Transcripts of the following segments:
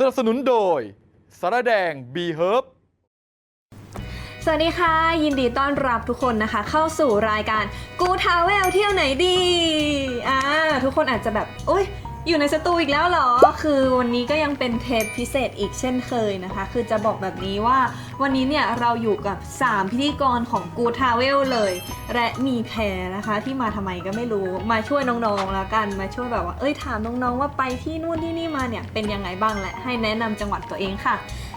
สนับสนุนโดยสารแดง B Herb สวัสดีค่ะ ยินดีต้อนรับทุกคนนะคะ เข้าสู่รายการกูทาเวลเที่ยวไหนดีอ่าทุกคนอาจจะแบบ อุ้ย อยู่ในสตูอีกแล้วเหรอ คือวันนี้ก็ยังเป็นเทปพิเศษอีกเช่นเคยนะคะ คือจะบอกแบบนี้ว่าวันนี้เนี่ยเราอยู่กับ 3 พิธีกรของกูทาเวลเลย และมีแพรนะคะที่มาทำไมก็ไม่รู้ มาช่วยน้องๆแล้วกัน มาช่วยแบบว่า เอ้ยถามน้องๆว่าไปที่นู่นที่นี่มาเนี่ยเป็นยังไงบ้างและให้แนะนำจังหวัดตัวเองค่ะ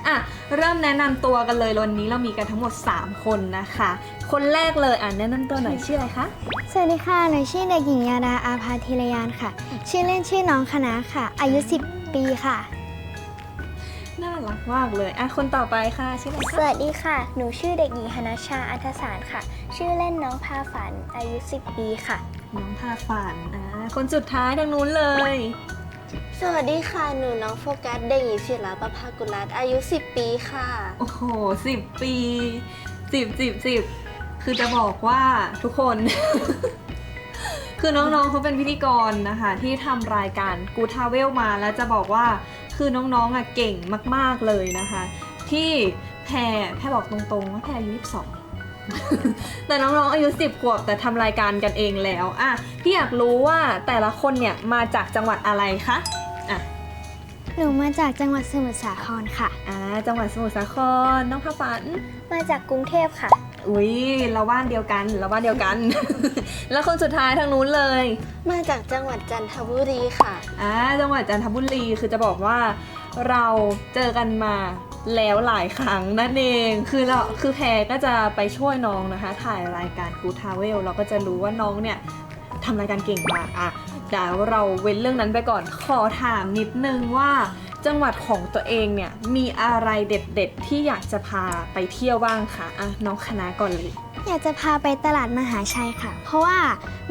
อะ เริ่มแนะนำตัวกันเลยวันนี้เรามีกันทั้งหมด 3 คนนะคะ คนแรกเลยอะแนะนำตัวหน่อยชื่ออะไรคะ สวัสดีค่ะ หนูชื่อเด็กหญิงยาดาอาภาธีรยานค่ะ ชื่อเล่นชื่อน้องคณะค่ะ อายุ 10 ปีค่ะ น่ารักมากเลยอะคนต่อไปค่ะชื่ออะไรสคะวัสดีค่ะ หนูชื่อเด็กหญิงหนชชาอัธสารค่ะ ชื่อเล่นน้องพาฝัน อายุ 10 ปีค่ะ น้องพาฝันอะคนสุดท้ายทางนู้นเลย สวัสดีค่ะ หนูน้องโฟกัส เด็กหญิงศิลาประภากุลัตอายุ 10 ปีค่ะ โอ้โหสิบปีสิบสิบสิบ คือจะบอกว่าทุกคน คือน้องๆเขาเป็นพิธีกรนะคะ ที่ทำรายการกูทาเวลมาแล้วจะบอกว่าคือน้องๆอะเก่งมากๆเลยนะคะ ที่แพรแพรบอกตรงๆว่าแพรอายุ22แต่น้องๆอายุ 10 ขวบแต่ทำรายการกันเองแล้วอะพี่อยากรู้ว่าแต่ละคนเนี่ยมาจากจังหวัดอะไรคะอะหนูมาจากจังหวัดสมุทรสาครค่ะ อ่าจังหวัดสมุทรสาครน้องพาฝัน มาจากกรุงเทพค่ะ อุ้ยเราบ้านเดียวกันเราบ้านเดียวกัน แล้วคนสุดท้ายทางนู้นเลยมาจากจังหวัดจันทบุรีค่ะ อ่าจังหวัดจันทบุรีคือจะบอกว่าเราเจอกันมาแล้วหลายครั้งนั่นเอง คือเราคือแพรก็จะไปช่วยน้องนะคะ ถ่ายรายการกูทาเวลเราก็จะรู้ว่าน้องเนี่ยทำรายการเก่งมากอะเดี๋ยวเราเว้นเรื่องนั้นไปก่อนขอถามนิดนึงว่า จังหวัดของตัวเองเนี่ยมีอะไรเด็ดๆ ที่อยากจะพาไปเที่ยวบ้างคะอะน้องคณะก่อนเลย อยากจะพาไปตลาดมหาชัยค่ะ เพราะว่า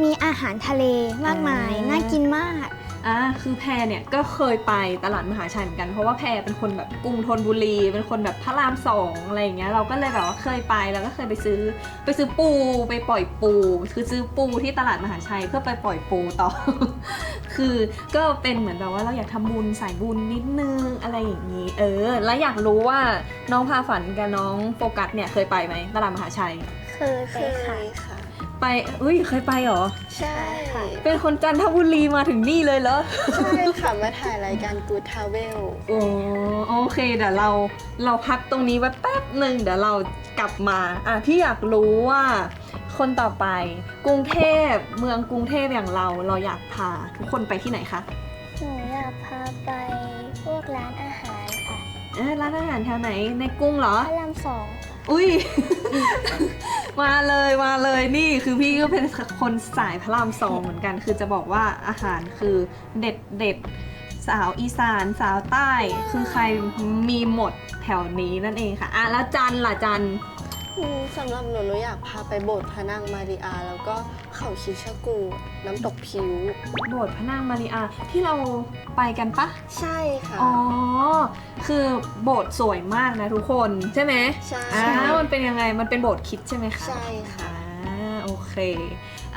มีอาหารทะเลมากมายอ่าน่ากินมาก อ่าคือแพรเนี่ยก็เคยไปตลาดมหาชัยเหมือนกัน เพราะว่าแพรเป็นคนแบบกรุงธนบุรี เป็นคนแบบพระรามสองอะไรอย่างเงี้ยเราก็เลยแบบว่าเคยไปแล้วก็เคยไปซื้อไปซื้อปูไปปล่อยปู คือซื้อปูที่ตลาดมหาชัยเพื่อไปปล่อยปูต่อ คือก็เป็นเหมือนแบบว่าเราอยากทำบุญสายบุญนิดนึงอะไรอย่างนี้ เออ แล้วอยากรู้ว่าน้องพาฝันกับน้องโฟกัสเนี่ยเคยไปไหมตลาดมหาชัย เคยไปค่ะ ไปอุ้ยเคยไปเหรอ ใช่ค่ะเป็นคนจันทบุรีมาถึงนี่เลยเหรอ ใช่ค่ะมาถ่ายรายการกูทาเวลโอ้โอเคเดี๋ยวเราเราพักตรงนี้ไว้แป๊บหนึ่งเดี๋ยวเรากลับมาอะพี่อยากรู้ว่าคนต่อไปกรุงเทพเมืองกรุงเทพอย่างเราเราอยากพาทุกคนไปที่ไหนคะหนูอยากพาไปพวกร้านอาหารค่ะเอ๊ะร้านอาหารแถวไหนในกรุงเหรอพระรามสองค่ะ อุ้ย มาเลยมาเลยนี่คือพี่ก็เป็นคนสายพระรามสองเหมือนกัน คือจะบอกว่าอาหารคือเด็ดเด็ดสาวอีสานสาวใต้ คือใครมีหมดแถวนี้นั่นเองค่ะอะแล้วจันล่ะจัน อืมสำหรับหนูหนูอยากพาไปโบสถ์พระนางมาริอา แล้วก็ เขาคิชกู น้ำตกผิว โบสถ์พระนางมาริอาที่เราไปกันปะ ใช่ค่ะ อ๋อ คือโบสถ์สวยมากนะทุกคนใช่ไหมใช่ อ่ามันเป็นยังไง มันเป็นโบสถ์คริดใช่ไหมคะ ใช่ค่ะ อ่าโอเค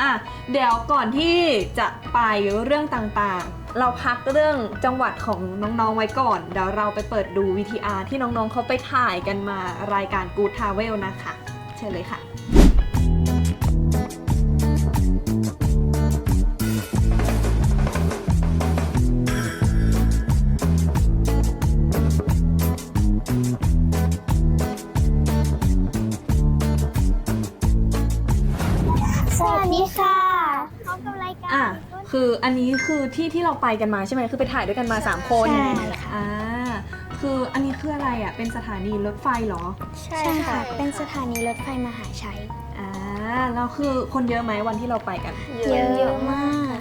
อะ เดี๋ยวก่อนที่จะไปเรื่องต่างๆ เราพักเรื่องจังหวัดของน้องๆไว้ก่อน เดี๋ยวเราไปเปิดดู VTR ที่น้องๆเขาไปถ่ายกันมารายการ Good Travel นะคะ เชิญเลยค่ะ ออันนี้คือที่ที่เราไปกันมาใช่ไหมคือไปถ่ายด้วยกันมา 3 คนใช่ค่ะ อ่าคืออันนี้คืออะไรอะเป็นสถานีรถไฟเหรอใช่ใช่ค่ะค่ะ เป็นสถานีรถไฟมหาชัย อ่าแล้วคือคนเยอะไหมวันที่เราไปกัน เยอะมาก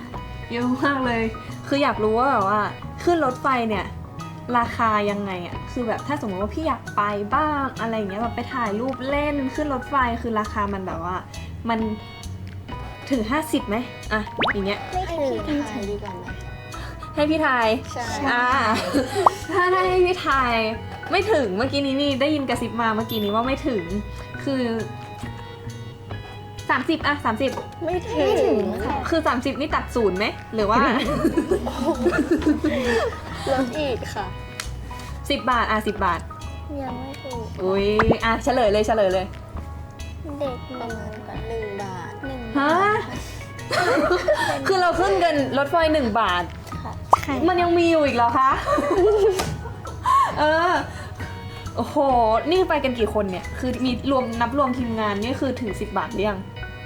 เยอะมากเลย คืออยากรู้ว่าแบบว่าขึ้นรถไฟเนี่ยราคายังไงอะคือแบบถ้าสมมติว่าพี่อยากไปบ้างอะไรอย่างเงี้ยแบบไปถ่ายรูปเล่นขึ้นรถไฟคือราคามันแบบว่า มัน ถึง 50ไหมอะอย่างเงี้ยไม่ถึงทายดีกว่าไหมให้พี่ทายใช่อ่าถ้าได้ให้พี่ทายไม่ถึงเมื่อกี้นี้นี่ได้ยินกระซิบมาเมื่อกี้นี้ว่าไม่ถึงคือ 30อะ30 ไม่ถึไม่ถึงงค่ะคือ 30 นี่ตัดศูนย์ไหมหรือว่าลดอีกค่ะ 10 บาท อะ10 บาท ยังไม่ถูก อุ้ยอะเฉลยเลยเฉลยเลย เด็กประมาณหนึ่งบาทหนึ่ง ฮะ คือเราขึ้นกันรถไฟหนึ่งบาทค่ะมันยังมีอยู่อีกเหรอคะ เออ โอ้โห นี่ไปกันกี่คนเนี่ย คือมีรวมนับรวมทีมงานนี่คือถึง 10 บาทหรือยัง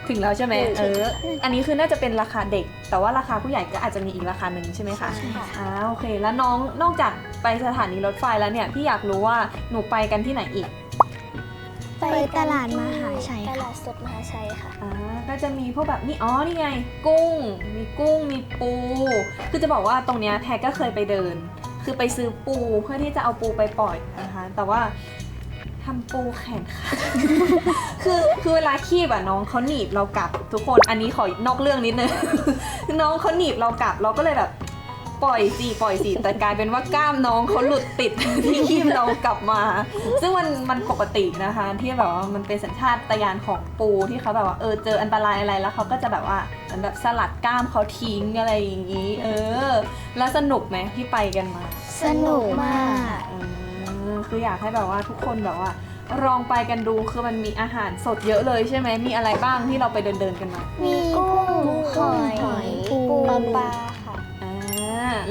ถึงแล้วใช่ไหมถึงเออ อันนี้คือน่าจะเป็นราคาเด็ก แต่ว่าราคาผู้ใหญ่ก็อาจจะมีอีกราคาหนึ่งใช่ไหมคะใช่ค่ะ อ่าโอเค แล้วน้องนอกจากไปสถานีรถไฟแล้วเนี่ย พี่อยากรู้ว่าหนูไปกันที่ไหนอีก ไปตลาดมหาชัยตค่ะ ลาดสดมหาชัยค่ะ อ่าก็จะมีพวกแบบนี่อ๋อนี่ไง กุ้ง มีกุ้งมีปู คือจะบอกว่าตรงเนี้ยแพรก็เคยไปเดิน คือไปซื้อปูเพื่อที่จะเอาปูไปปล่อยนะคะแต่ว่าทำปูแขนขาด คือคือเวลาคีบอะน้องเขาหนีบเรากลับทุกคนอันนี้ขอนอกเรื่องนิดนึง น้องเขาหนีบเรากลับเราก็เลยแบบ ปล่อยสิปล่อยสิแต่กลายเป็นว่ากล้ามน้องเขาหลุดติด ที่คีบเรากลับมา ซึ่งมันมันปกตินะคะ ที่แบบว่ามันเป็นสัญชาตญาณของปูที่เขาแบบว่าเออเจออันตรายอะไรแล้วเขาก็จะแบบว่าเหมือนแบบสลัดกล้ามเขาทิ้งอะไรอย่างนี้ เออ แล้วสนุกไหมที่ไปกันมา สนุกมากเออคืออยากให้แบบว่าทุกคนแบบว่าลองไปกันดูคือมันมีอาหารสดเยอะเลยใช่ไหมมีอะไรบ้างที่เราไปเดินเดินๆกันมา มีกุ้งหอยหอยปูปลาปลาค่ะอ่า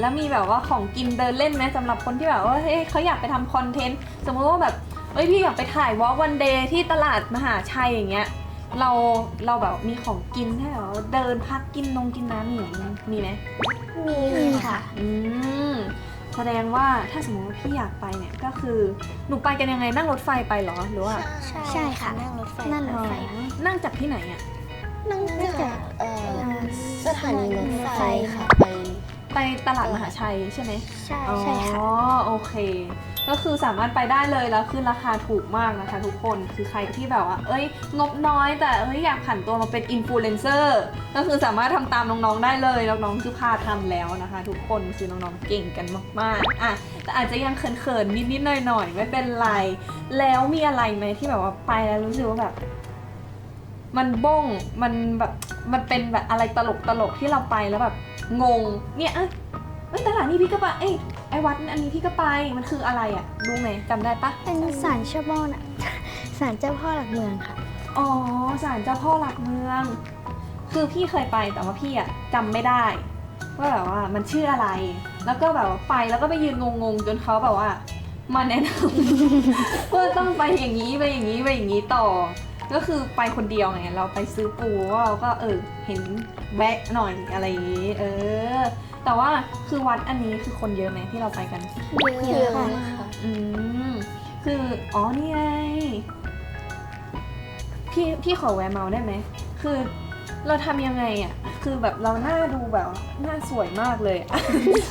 แล้วมีแบบว่าของกินเดินเล่นไหมสำหรับคนที่แบบว่าเฮ้ยเขาอยากไปทำคอนเทนต์สมมติว่าแบบเอ้ยพี่อยากไปถ่ายวอล์กวันเดย์ที่ตลาดมหาชัยอย่างเงี้ยเราเราแบบมีของกินให้แบบว่าเดินพักกินนงกินน้ำอย่างงี้มีไหมมีค่ะ อืมแสดงว่าถ้าสมมติว่าพี่อยากไปเนี่ยก็คือหนูไปกันยังไงนั่งรถไฟไปเหรอหรือว่าใช่ค่ะ นั่งรถไฟนั่งรถไฟอ๋อนั่งจากที่ไหนอะนั่งจากเอ่อสถานีรถไฟค่ะไป ไปตลาดมหาชัยใช่ไหมใช่อ๋อใช่ค่ะโอเค ก็คือสามารถไปได้เลยแล้วคือราคาถูกมากนะคะทุกคนคือใครที่แบบว่า เอ้ย งบน้อยแต่เอ้ยอยากผันตัวมาเป็นอินฟลูเอนเซอร์ก็คือสามารถทำตามน้องๆได้เลยน้องๆคือพาทำแล้วนะคะ ทุกคนคือน้องๆเก่งกันมากๆอะแต่อาจจะยังเขินๆนิดๆหน่อยๆไม่เป็นไร แล้วมีอะไรไหมที่แบบว่าไปแล้วรู้สึกว่าแบบมันบ้ง มันแบบ มันเป็นแบบอะไรตลกตลกๆที่เราไปแล้วแบบ งง เนี่ยเอ้ยเอ้ยตลาดนี้พี่ก็ไปเอ้ยไอ้วัดอันนี้พี่ก็ไป มันคืออะไรอะรู้ไหมจำได้ปะเป็นศาลเจ้าพ่อน่ะศาลเจ้าพ่อหลักเมืองค่ะ อ๋อศาลเจ้าพ่อหลักเมือง คือพี่เคยไปแต่ว่าพี่อะจำไม่ได้ ว่าแบบว่ามันชื่ออะไร แล้วก็แบบว่าไปแล้วก็ไปยืนงงๆจนเขาแบบว่ามาแนะนำ ว่าต้องไปอย่างนี้ไปอย่างนี้ไปอย่างนี้ต่อ ก็คือไปคนเดียวไงเราไปซื้อปูว่าเราก็เออเห็นแวะหน่อยอะไรอย่างนี้เออ แต่ว่าคือวัดอันนี้คือคนเยอะไหมที่เราไปกันเยอะค่ะอืมคืออ๋อนี่ไงพี่พี่ขอแวะเมาได้ไหมคือเราทำยังไงอะ คือแบบเราหน้าดูแบบว่าหน้าสวยมากเลยอะ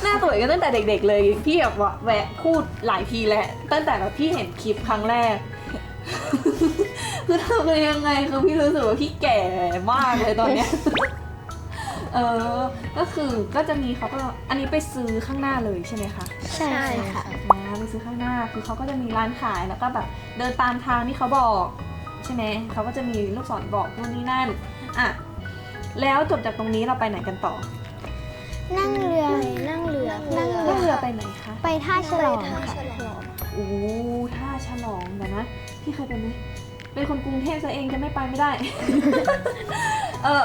หน้าสวยกันตั้งแต่เด็ก ๆ เลย พี่แบบว่าแวะพูดหลายทีแล้วตั้งแต่แบบพี่เห็นคลิปครั้งแรก คือทำยังไงคือพี่รู้สึกว่าพี่แก่มากเลยตอนเนี้ย เออ ก็คือก็จะมีเขาก็อันนี้ไปซื้อข้างหน้าเลยใช่ไหมคะใช่ค่ะอ่าไปซื้อข้างหน้าคือเขาก็จะมีร้านขายแล้วก็แบบเดินตามทางที่เขาบอก ใช่ไหมเขาก็จะมีลูกศรบอกนู่นนี่นั่นอะแล้วจบจากตรงนี้เราไปไหนกันต่อ นั่งเรือนั่งเรือนั่งนั่งเรือไปไหนคะไปท่าฉลองท่าค่ะฉลองโอ้ท่าฉลองเดี๋ยวนะพี่เคยไปไหม เป็นคนกรุงเทพซะเองจะไม่ไปไม่ได้ เออ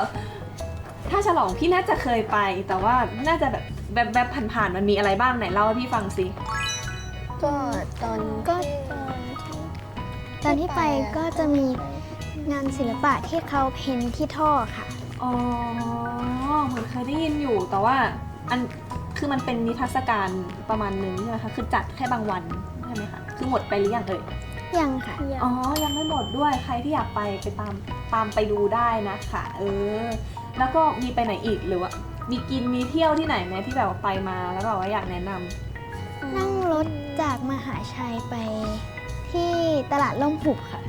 ท่าฉลองพี่น่าจะเคยไป แต่ว่าน่าจะแบบแบบแบบผ่านๆมันมีอะไรบ้างไหนเล่าให้พี่ฟังสิ ก็ตอนก็ที่ตอนที่ไปก็จะมีงานศิลปะที่เขาเพ้นที่ท่อค่ะ อ๋อเหมือนเคยได้ยินอยู่ แต่ว่าอันคือมันเป็นนิทรรศการประมาณนึงใช่ไหมคะ คือจัดแค่บางวันใช่ไหมคะ คือหมดไปหรือยังเอ่ย ยังค่ะ อ๋อ ยังไม่หมดด้วย ใครที่อยากไปไปตามตามไปดูได้นะคะ เออ แล้วก็มีไปไหนอีกหรือว่า มีกินมีเที่ยวที่ไหนไหมที่แบบว่าไปมาแล้วแบบว่าอยากแนะนำนั่งรถจากมหาชัยไปที่ตลาดล่มหุบค่ะ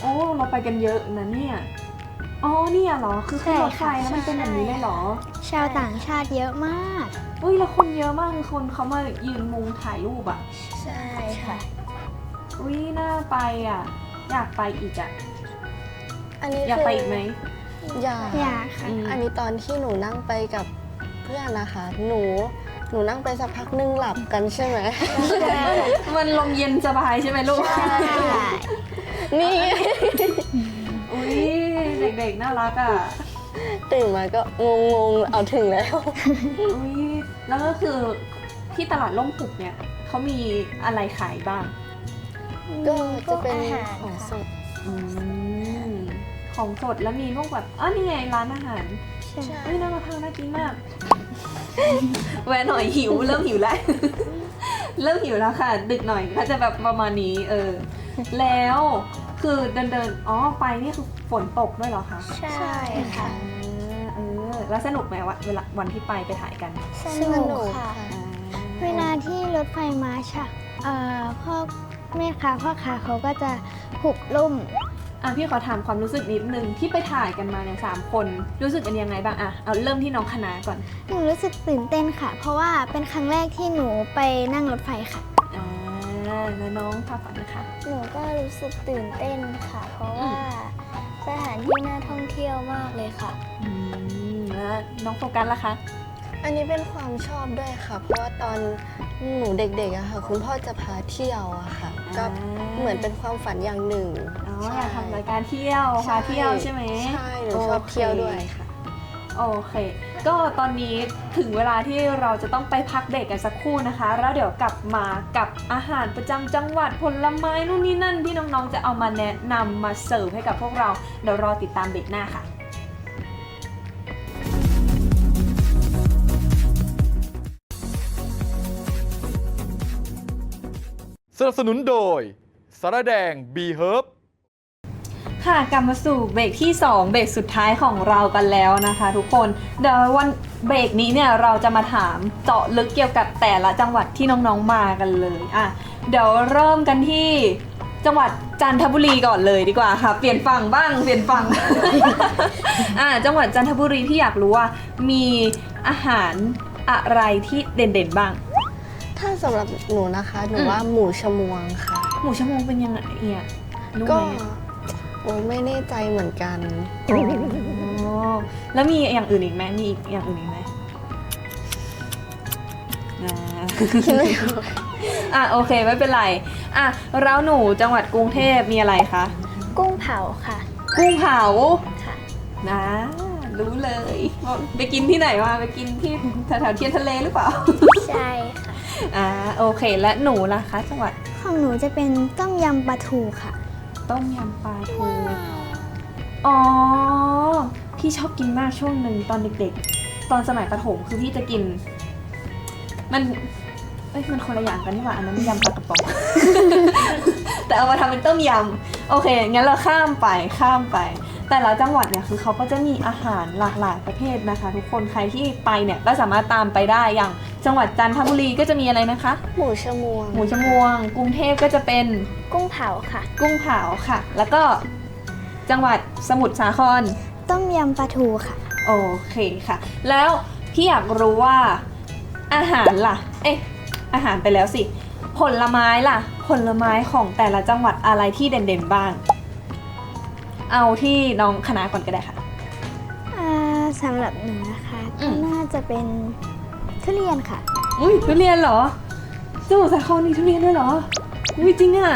โอ้ เราไปกันเยอะนะเนี่ย อ๋อ เนี่ยเหรอ คือขึ้นรถไฟใช่ค่ะแล้วมันเป็นแบบนี้เลยเหรอ ชาวต่างชาติเยอะมากเฮ้ยแล้วคนเยอะมากคือคนเขามายืนมุงถ่ายรูปอะ ใช่ค่ะ อุ้ยน่าไปอะ อยากไปอีกอะ อันนี้อยากไปอีกไหม อยากอยากค่ะ อืม อันนี้ตอนที่หนูนั่งไปกับเพื่อนนะคะ หนู หนูนั่งไปสักพักนึงหลับกันใช่ไหม มันลมเย็นสบายใช่ไหมลูก นี่ อุ้ยเด็กๆน่ารักอะ ตื่นมาก็งงๆ เอาถึงแล้ว อุ้ยแล้วก็คือที่ตลาดล่มปุกเนี่ยเขามีอะไรขายบ้าง ก็จะเป็นอาหารของสค่ะดอืมของสดแล้วมีพวกแบบอ๋อนี่ไงร้านอาหารใช่เฮ้ยน่ามาทางน่ากินมาก แวะหน่อยหิวเริ่มหิวแล้ว เริ่มหิวแล้วค่ะ ดึกหน่อยก็จะแบบประมาณนี้ เออ แล้วคือเดินเดินๆอ๋อไปนี่คือฝนตกด้วยเหรอคะใช่ค่ะอ่าเออแล้วสนุกไหมวะเวลาวันที่ไปไปถ่ายกันสสนุนุกกค่ะอ่าเวลาที่รถไฟมาค่ะเอ่อพ่อ แม่ค้าพ่อค้าเขาก็จะหุบล่ม อะพี่ขอถามความรู้สึกนิดนึงที่ไปถ่ายกันมาเนี่ยสามคน รู้สึกกันยังไงบ้างอะเอาเริ่มที่น้องคณะก่อนหนูรู้สึกตื่นเต้นค่ะ เพราะว่าเป็นครั้งแรกที่หนูไปนั่งรถไฟค่ะ อ่าแล้วน้องพาฝันนะคะ หนูก็รู้สึกตื่นเต้นค่ะ เพราะว่าสถานที่น่าท่องเที่ยวมากเลยค่ะ อืมแล้วน้องโฟกัสล่ะคะ อันนี้เป็นความชอบด้วยค่ะ เพราะว่าตอนหนูเด็กๆอะค่ะ คุณพ่อจะพาเที่ยวอะค่ะ ก็เหมือนเป็นความฝันอย่างหนึ่งอ๋อใช่อยากทำรายการเที่ยวพาเที่ยวใช่ไหมใช่หนูชอบเที่ยวด้วยค่ะ โอเค ก็ตอนนี้ถึงเวลาที่เราจะต้องไปพักเบรกกันสักครู่นะคะ แล้วเดี๋ยวกลับมากับอาหารประจำจังหวัดผลไม้นู่นนี่นั่นที่น้องๆ จะเอามาแนะนำมาเสิร์ฟให้กับพวกเรา เดี๋ยวรอติดตามเบรกหน้าค่ะ นับสนุนโดยสารแดง B Herb ค่ะกลับมาสู่เบรกที่ 2 เบรกสุดท้ายของเรากันแล้วนะคะทุกคนเดี๋ยววันเบรกนี้เนี่ยเราจะมาถามเจาะลึกเกี่ยวกับแต่ละจังหวัดที่น้องๆมากันเลยอะเดี๋ยวเริ่มกันที่จังหวัดจันทบุรีก่อนเลยดีกว่าค่ะ เปลี่ยนฝั่งบ้างเปลี่ยนฝั่ง อะจังหวัดจันทบุรีที่อยากรู้ว่ามีอาหารอะไรที่เด่นๆบ้าง ถ้าสำหรับหนูนะคะ หนูอืมว่าหมูชมวงค่ะ หมูชะมงเป็นยังไงเนี่ยรู้ก็ไหมโอ้ไม่แน่ใจเหมือนกันอ๋อแล้วมีอย่างอื่นอีกไหมมีอีกอย่างอื่นอีกไหมนะ อะโอเคไม่เป็นไรอะแล้วหนูจังหวัดกรุงเทพมีอะไรคะกุ้งเผาค่ะกุ้งเผา ค่ะ นะ รู้เลยว่าไปกินที่ไหนมาไปกินที่แถวๆเทียนทะเลหรือเปล่า ใช่ค่ะ อ่าโอเค และหนูล่ะคะจังหวัดของหนูจะเป็นต้มยำปลาทูค่ะ ต้มยำปลาทูอ๋อพี่ชอบกินมากช่วงหนึ่งตอนเด็กๆ ตอนสมัยประถมคือพี่จะกิน มันเอ้ยมันคนละอย่างกันนี่หว่าอันนั้นยำปลากระป๋อง แต่เอามาทำเป็นต้มยำโอเคงั้นเราข้ามไปข้ามไป แต่ละจังหวัดเนี่ยคือเขาก็จะมีอาหารหลากหลายประเภทนะคะ ทุกคนใครที่ไปเนี่ยก็สามารถตามไปได้อย่างจังหวัดจันทบุรีก็จะมีอะไรนะคะ หมูชมวง หมูชมวง กรุงเทพก็จะเป็นกุ้งเผาค่ะ กุ้งเผาค่ะ แล้วก็จังหวัดสมุทรสาคร ต้มยำปลาทูค่ะ โอเคค่ะ แล้วพี่อยากรู้ว่าอาหารล่ะ เอ๊ะอาหารไปแล้วสิ ผลไม้ล่ะ ผลไม้ของแต่ละจังหวัดอะไรที่เด่นๆบ้าง เอาที่น้องคณะก่อนก็ได้ค่ะ อ่าสำหรับหนูนะคะอืก็ม น่าจะเป็นทุเรียนค่ะ อุ้ยทุเรียนเหรอสมุทรสาครมีทุเรียนด้วยเหรออุ้ยจริงอะ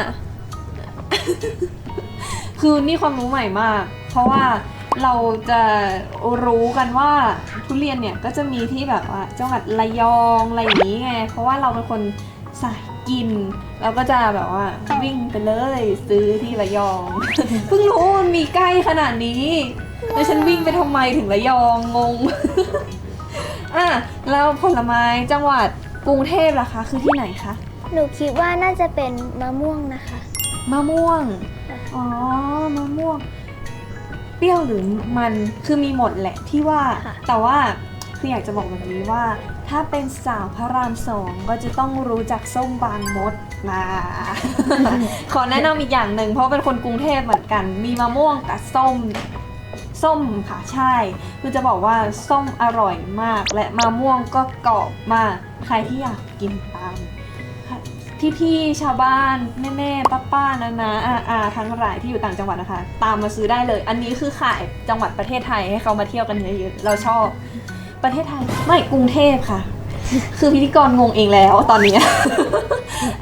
คือนี่ความรู้ใหม่มาก เพราะว่าเราจะรู้กันว่าทุเรียนเนี่ยก็จะมีที่แบบว่าจังหวัดระยองอะไรอย่างนี้ไง เพราะว่าเราเป็นคนสาย กิน เราก็จะแบบว่าวิ่งไปเลยซื้อที่ระยอง เพิ่งรู้ว่ามันมีใกล้ขนาดนี้แล้วฉันวิ่งไปทำไมถึงระยองงง อะแล้วผลไม้จังหวัดกรุงเทพล่ะคะคือที่ไหนคะหนูคิดว่าน่าจะเป็นมะม่วงนะคะ มะม่วง อ๋อ มะม่วง เปรี้ยวหรือมัน คือมีหมดแหละที่ว่าค่ะแต่ว่าคืออยากจะบอกแบบนี้ว่า ถ้าเป็นสาวพระรามสองก็จะต้องรู้จักส้มบางมดนะขอแนะนำอีกอย่างหนึ่งเพราะเป็นคนกรุงเทพเหมือนกัน มีมะม่วงกับส้มส้มค่ะใช่ คือจะบอกว่าส้มอร่อยมาก และมะม่วงก็กรอบมาก ใครที่อยากกินตามพี่พี่ๆชาวบ้านแม่แม่ป้าป้าๆนานาอาอาทั้งหลายที่อยู่ต่างจังหวัดนะคะ ตามมาซื้อได้เลย อันนี้คือขายจังหวัดประเทศไทยให้เขามาเที่ยวกันเยอะๆเราชอบ ประเทศไทยไม่กรุงเทพค่ะ คือพิธีกรงงเองแล้วตอนนี้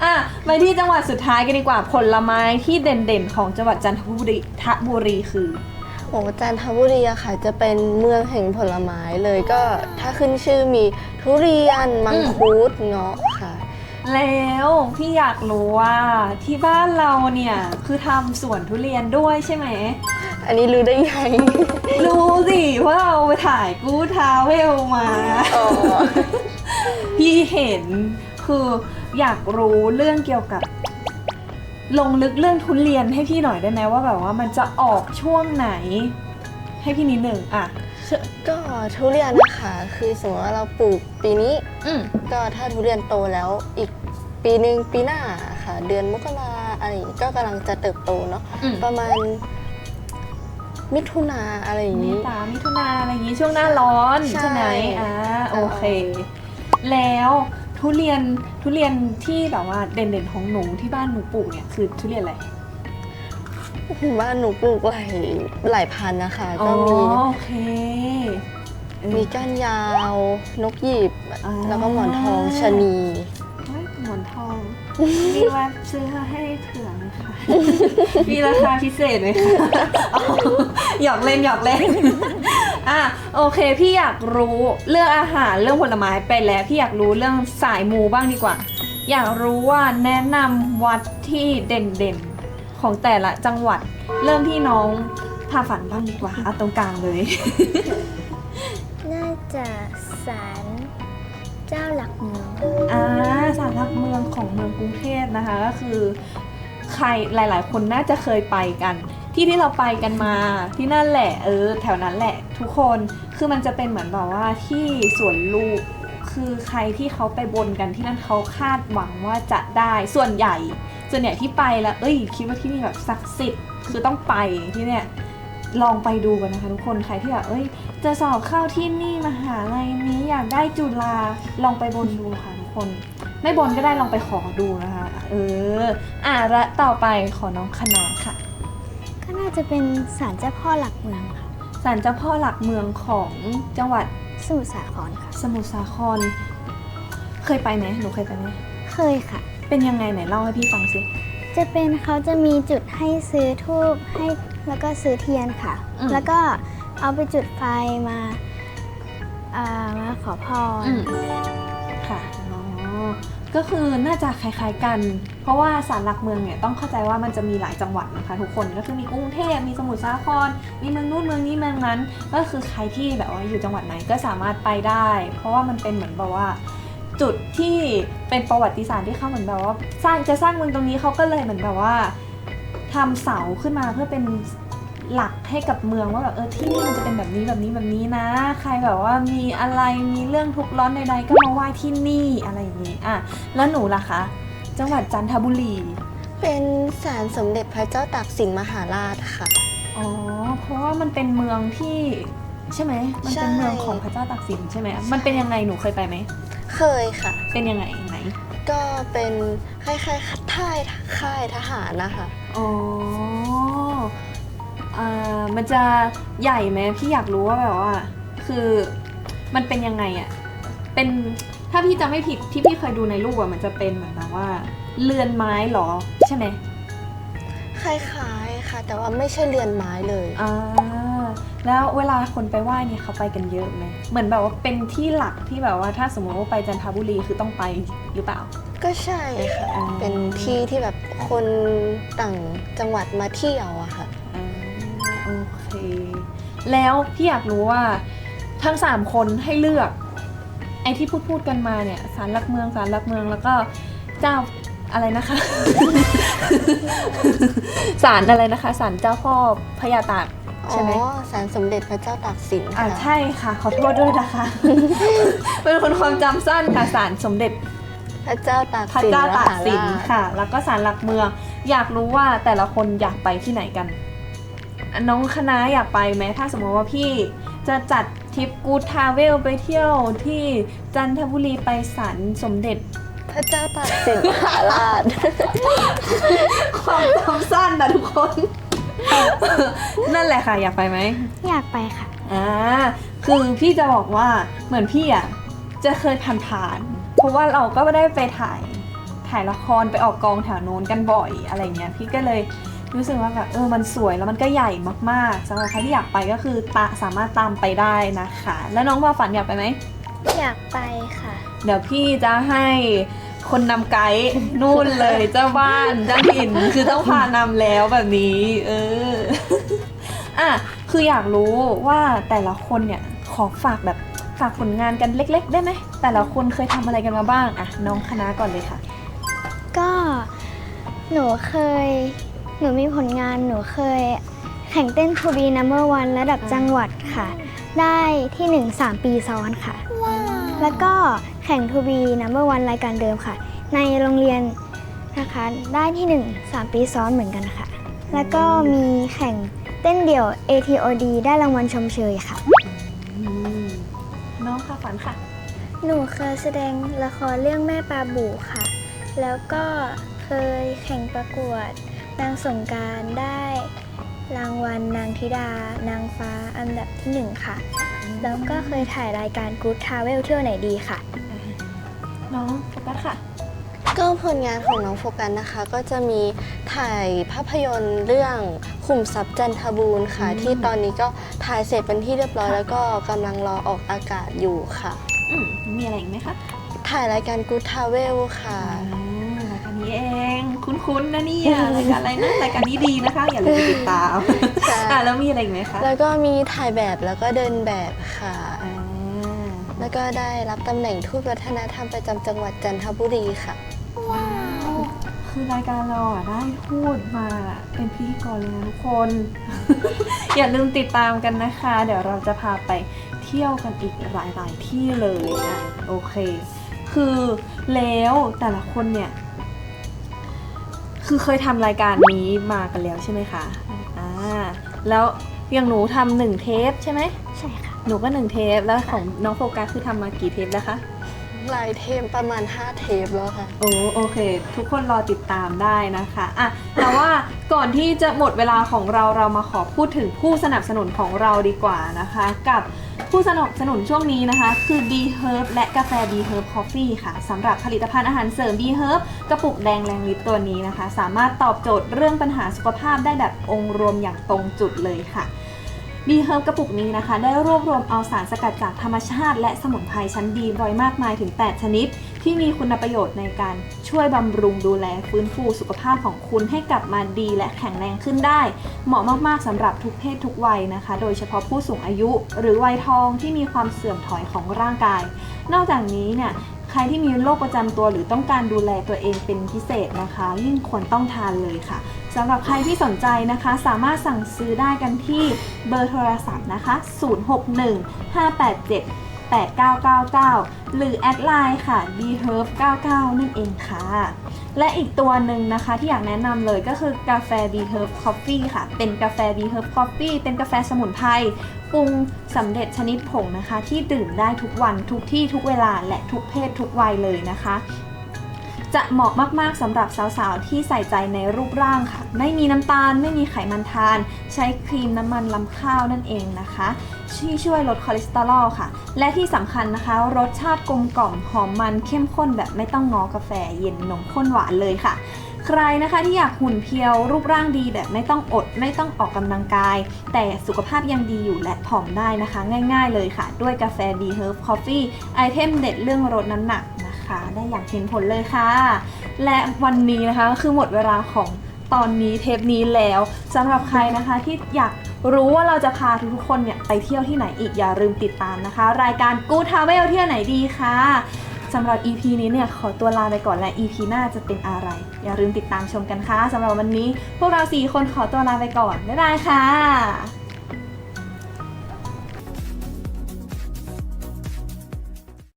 อะไปที่จังหวัดสุดท้ายกันดีกว่าผลไม้ที่เด่นๆ ของจังหวัดจันทบุรีทบุรีคือ โอ้จันทบุรีอะค่ะ จะเป็นเมืองแห่งผลไม้เลยก็ถ้าขึ้นชื่อมีทุเรียนมังคุดเงาะค่ะ แล้วพี่อยากรู้ว่าที่บ้านเราเนี่ยคือทำสวนทุเรียนด้วยใช่ไหม อันนี้รู้ได้ยังรู้สิเพราะเราไปถ่ายกู้ทาเวลมา อ๋อ พี่เห็นคืออยากรู้เรื่องเกี่ยวกับ ลงลึกเรื่องทุเรียนให้พี่หน่อยได้ไหมว่าแบบว่ามันจะออกช่วงไหน ให้พี่นิดหนึ่งอะก็ทุเรียนนะคะคือสมมติว่าเราปลูกปีนี้ อืมก็ถ้าทุเรียนโตแล้วอีกปีหนึ่งปีหน้าค่ะ เดือนมกราอะไรอย่างงี้ก็กำลังจะเติบโตเนาะอืมประมาณ มิถุนาอะไรอย่างมีนี้ตามิถุนาอะไรอย่างงี้ช่วงหน้าร้อนใช่ใช่ไหมอ่าโอเค แล้วทุเรียนทุเรียนที่แบบว่าเด่นๆของหนูที่บ้านหนูปลูกเนี่ยคือทุเรียนอะไรบ้านหนูปลูกหลายหลายพันธุ์นะคะอ๋อก็มีโอเคเออมีก้านยาว นกหยิบ อ่าแล้วก็หมอนทองชะนีเฮ้ยหมอน ทอง มีแวบซื้อให้เผื่อไหมคะ มีราคาพิเศษไหมคะอ๋อหยอกเล่นหยอกเล่น อะโอเค พี่อยากรู้เรื่องอาหารเรื่องผลไม้ไปแล้ว พี่อยากรู้เรื่องสายมูบ้างดีกว่า อยากรู้ว่าแนะนำวัดที่เด่นๆ ของแต่ละจังหวัด เริ่มที่น้องพาฝันบ้างดีกว่าเอาตรงกลางเลย น่าจะศาลเจ้าหลักเมือง อ่าสารหลักเมืองของเมืองกรุงเทพนะคะก็คือใครหลาย ๆ คนน่าจะเคยไปกัน ที่ที่เราไปกันมาที่นั่นแหละเออแถวนั้นแหละทุกคนคือมันจะเป็นเหมือนแบบว่าที่สวนลูกคือใครที่เขาไปบนกันที่นั่นเขาคาดหวังว่าจะได้ส่วนใหญ่ ส่วนใหญ่ที่ไปแล้วเอ้ยคิดว่าที่นี่แบบศักดิ์สิทธิ์คือต้องไปที่เนี่ยลองไปดูกันนะคะทุกคนใครที่แบบเอ้ย จะสอบเข้าที่นี่มหาลัยนี้อยากได้จุฬาลองไปบนดูค่ะ คน ไม่บนก็ได้ลองไปขอดูนะคะ เออ อะและต่อไปขอน้องคณะค่ะก็น่าจะเป็นศาลเจ้าพ่อหลักเมืองค่ะศาลเจ้าพ่อหลักเมืองของจังหวัดสมุทรสาครค่ะ สมุทรสาคร เคยไปไหมหนูเคยไปไหมเคยค่ะ เป็นยังไงไหนเล่าให้พี่ฟังสิ จะเป็นเขาจะมีจุดให้ซื้อทูบให้แล้วก็ซื้อเทียนค่ะ อืม แล้วก็เอาไปจุดไฟมาอ่ามาขอพร อืมค่ะอ๋อ ก็คือน่าจะคล้ายๆกัน เพราะว่าศาลหลักเมืองเนี่ยต้องเข้าใจว่ามันจะมีหลายจังหวัดนะคะทุกคนก็คือมีกรุงเทพมีสมุทรสาคร มีเมืองนู้นเมืองนี้เมืองนั้น ก็คือใครที่แบบว่าอยู่จังหวัดไหนก็สามารถไปได้ เพราะว่ามันเป็นเหมือนแบบว่า จุดที่เป็นประวัติศาสตร์ที่เขาเหมือนแบบว่า สร้างจะสร้างเมืองตรงนี้เขาก็เลยเหมือนแบบว่าทำเสาขึ้นมาเพื่อเป็น หลักให้กับเมืองว่าแบบเออที่นี่มันจะเป็นแบบนี้แบบนี้แบบนี้นะ ใครแบบว่ามีอะไรมีเรื่องทุกข์ร้อนใดๆก็มาไหว้ที่นี่อะไรอย่างนี้อะแล้วหนูล่ะคะ จังหวัดจันทบุรีเป็นศาลสมเด็จพระเจ้าตากสินมหาราชค่ะ อ๋อเพราะว่ามันเป็นเมืองที่ใช่ไหมมันเป็นใช่เมืองของพระเจ้าตากสินใช่ไหมมันเป็นยังไงหนูเคยไปไหมเคยค่ะ เป็นยังไงไหนก็เป็นคล้ายๆค่ายค่ายทหารนะคะอ๋อ อ่ามันจะใหญ่ไหมพี่อยากรู้ว่าแบบว่า คือมันเป็นยังไงอะเป็นถ้าพี่จำไม่ผิดที่พี่เคยดูในรูปอะมันจะเป็นเหมือนแบบว่า เรือนไม้เหรอ ใช่ไหมคล้ายๆค่ะ แต่ว่าไม่ใช่เรือนไม้เลย อ่าแล้วเวลาคนไปไหว้เนี่ยเขาไปกันเยอะไหมเหมือนแบบว่าเป็นที่หลักที่แบบว่าถ้าสมมติว่าไปจันทบุรีคือต้องไปหรือเปล่า ก็ใช่ค่ะ อ่า เป็นที่ที่แบบคนต่างจังหวัดมาเที่ยวอะค่ะอ่าโอเค แล้วพี่อยากรู้ว่าทั้งสามคนให้เลือก ไอ้ที่พูดพูดกันมาเนี่ยสารหลักเมืองสารหลักเมืองแล้วก็เจ้าอะไรนะคะสารอะไรนะคะสารเจ้าพ่อพญาตากอ๋ใช่ไหมอศาลสมเด็จพระเจ้าตากสินอ่าค่ะใช่ค่ะ ขอโทษด้วยนะคะ เป็นคนความจำสั้นค่ะสารสมเด็จ พระเจ้าตากพระสินเจ้ามตากหาสินราชค่ะ แล้วก็สารหลักเมือง อยากรู้ว่าแต่ละคนอยากไปที่ไหนกันอะ น้องคณะอยากไปไหมถ้าสมมติว่าพี่จะจัดทริปกูดทาเวลไปเที่ยวที่จันทบุรีไปสารสมเด็จพระเจ้าตากสินมหาราช ความจำสั้นนะทุกคน นั่นแหละค่ะ อยากไปไหมอยากไปค่ะ อ่าคือพี่จะบอกว่าเหมือนพี่อะจะเคยผ่านๆเพราะว่าเราก็ไม่ได้ไปถ่ายถ่ายละครไปออกกองแถวโน้นกันบ่อยอะไรเงี้ยพี่ก็เลย รู้สึกว่าแบบเออมันสวยแล้วมันก็ใหญ่มากๆสำหรับใครที่อยากไปก็คือตาสามารถตามไปได้นะคะ แล้วน้องว่าฝันอยากไปไหมอยากไปค่ะ เดี๋ยวพี่จะให้คนนำไกด์นู่นเลยเจ้าบ้านเจ้าถิ่นคือต้องพานำแล้วแบบนี้ เอออะคืออยากรู้ว่าแต่ละคนเนี่ยขอฝากแบบฝากผลงานกันเล็ก ๆ ได้ไหมแต่ละคนเคยทำอะไรกันมาบ้างอะน้องคณะก่อนเลยค่ะ ก็หนูเคย หนูมีผลงานหนูเคยแข่งเต้น To be number one ระดับจังหวัดค่ะ ได้ที่ 1 3 ปีซ้อนค่ะ แล้วก็แข่ง To be number one รายการเดิมค่ะ ในโรงเรียนนะคะได้ที่ 1 3 ปีซ้อนเหมือนกันค่ะ แล้วก็มีแข่งเต้นเดี่ยว ATOD ได้รางวัลชมเชยค่ะอืมน้องค่ะฝันค่ะ หนูเคยแสดงละครเรื่องแม่ปลาบูค่ะ แล้วก็เคยแข่งประกวด นางสงกรารได้รางวัลนางธิดา นางฟ้าอันดับที่หนึ่งค่ะ แล้วก็เคยถ่ายรายการ Good Travel เที่ยวไหนดีค่ะ น้องโฟกัสค่ะ ก็ผลงานของน้องโฟกัสนะคะ ก็จะมีถ่ายภาพยนตร์เรื่องขุมทรัพย์จันทบูรณ์ค่ะอืมที่ตอนนี้ก็ถ่ายเสร็จเป็นที่เรียบร้อย แล้วก็กำลังรอออกอากาศอยู่ค่ะ อืมมีอะไรอีกไหมคะ ถ่ายรายการ Good Travel ค่ะอ่ารายการ นี้เอง คุ้นๆนะเนี่ยรายการอะไรนะรายการนี้ดีนะคะ อย่าลืมไปติดตามอะแล้วมีอะไรอีกไหมคะแล้วก็มีถ่ายแบบแล้วก็เดินแบบค่ะ อ่าแล้วก็ได้รับตำแหน่งทูตวัฒนธรรมประจำจังหวัดจันทบุรีค่ะ คือรายการเราอะได้พูดมาเป็นพิธีกรเลยนะทุกคน อย่าลืมติดตามกันนะคะ เดี๋ยวเราจะพาไปเที่ยวกันอีกหลายๆที่เลยอะโอเค คือแล้วแต่ละคนเนี่ย คือเคยทำรายการนี้มากันแล้วใช่ไหมคะอ่าแล้วอย่างหนูทำหนึ่งเทปใช่ไหมใช่ค่ะ หนูก็หนึ่งเทปแล้วของน้องโฟกัสคือทำมากี่เทปแล้วคะลายเทมประมาณ 5 เทปแล้วค่ะ โอ้โอเค ทุกคนรอติดตามได้นะคะอะแต่ว่าก่อนที่จะหมดเวลาของเราเรามาขอพูดถึงผู้สนับสนุนของเราดีกว่านะคะ กับ ผู้สนับสนุนช่วงนี้นะคะ คือ B Herb และกาแฟ B Herb Coffee ค่ะสำหรับผลิตภัณฑ์อาหารเสริม B Herb กระปุกแดงแรงลิปตัวนี้นะคะ สามารถตอบโจทย์เรื่องปัญหาสุขภาพได้แบบองค์รวมอย่างตรงจุดเลยค่ะ บีเฮิร์บกระปุกนี้นะคะ ได้รวบรวมเอาสารสกัดจากธรรมชาติ และสมุนไพรชั้นดีร้อยมากมายถึง 8 ชนิด ที่มีคุณประโยชน์ในการช่วยบำรุงดูแลฟื้นฟูสุขภาพของคุณให้กลับมาดีและแข็งแรงขึ้นได้ เหมาะมากๆสำหรับทุกเพศทุกวัยนะคะ โดยเฉพาะผู้สูงอายุ หรือวัยทองที่มีความเสื่อมถอยของร่างกาย นอกจากนี้เนี่ยใครที่มีโรคประจำตัวหรือต้องการดูแลตัวเองเป็นพิเศษนะคะ ยิ่งควรต้องทานเลยค่ะ สำหรับใครที่สนใจนะคะ สามารถสั่งซื้อได้กันที่เบอร์โทรศัพท์นะคะ 061 587 8999 หรือแอดไลน์ค่ะ b h e r b 99นั่นเองค่ะ และอีกตัวหนึ่งนะคะที่อยากแนะนำเลยก็คือกาแฟ b h e r b Coffee ค่ะ เป็นกาแฟ b h e r b Coffee เป็นกาแฟสมุนไพรปรุงสำเร็จชนิดผงนะคะ ที่ดื่มได้ทุกวันทุกที่ทุกเวลาและทุกเพศทุกวัยเลยนะคะ จะเหมาะมากๆสำหรับสาวๆ ที่ใส่ใจในรูปร่างค่ะ ไม่มีน้ำตาล ไม่มีไขมันทาน ใช้ครีมน้ำมันลำข้าวนั่นเองนะคะที่ช่วยลดคอเลสเตอรอลค่ะ และที่สำคัญนะคะ รสชาติกลมกล่อมหอมมันเข้มข้นแบบไม่ต้องงอกาแฟเย็นนมข้นหวานเลยค่ะ ใครนะคะที่อยากหุ่นเพียวรูปร่างดีแบบไม่ต้องอด ไม่ต้องออกกำลังกาย แต่สุขภาพยังดีอยู่และผอมได้นะคะ ง่าย ๆ เลยค่ะ ด้วยกาแฟ B Herb Coffee ไอเทมเด็ดเรื่องลดน้ำหนัก ได้อย่างเห็นผลเลยค่ะ และวันนี้นะคะคือหมดเวลาของตอนนี้เทปนี้แล้วสำหรับใครนะคะที่อยากรู้ว่าเราจะพาทุกคนเนี่ยไปเที่ยวที่ไหนอีกอย่าลืมติดตามนะคะ รายการ Good Travel เที่ยวไหนดีค่ะสำหรับ EP นี้เนี่ยขอตัวลาไปก่อนและ EP หน้าจะเป็นอะไร อย่าลืมติดตามชมกันค่ะสำหรับวันนี้ พวกเราสี่คนขอตัวลาไปก่อน บ๊ายบายค่ะ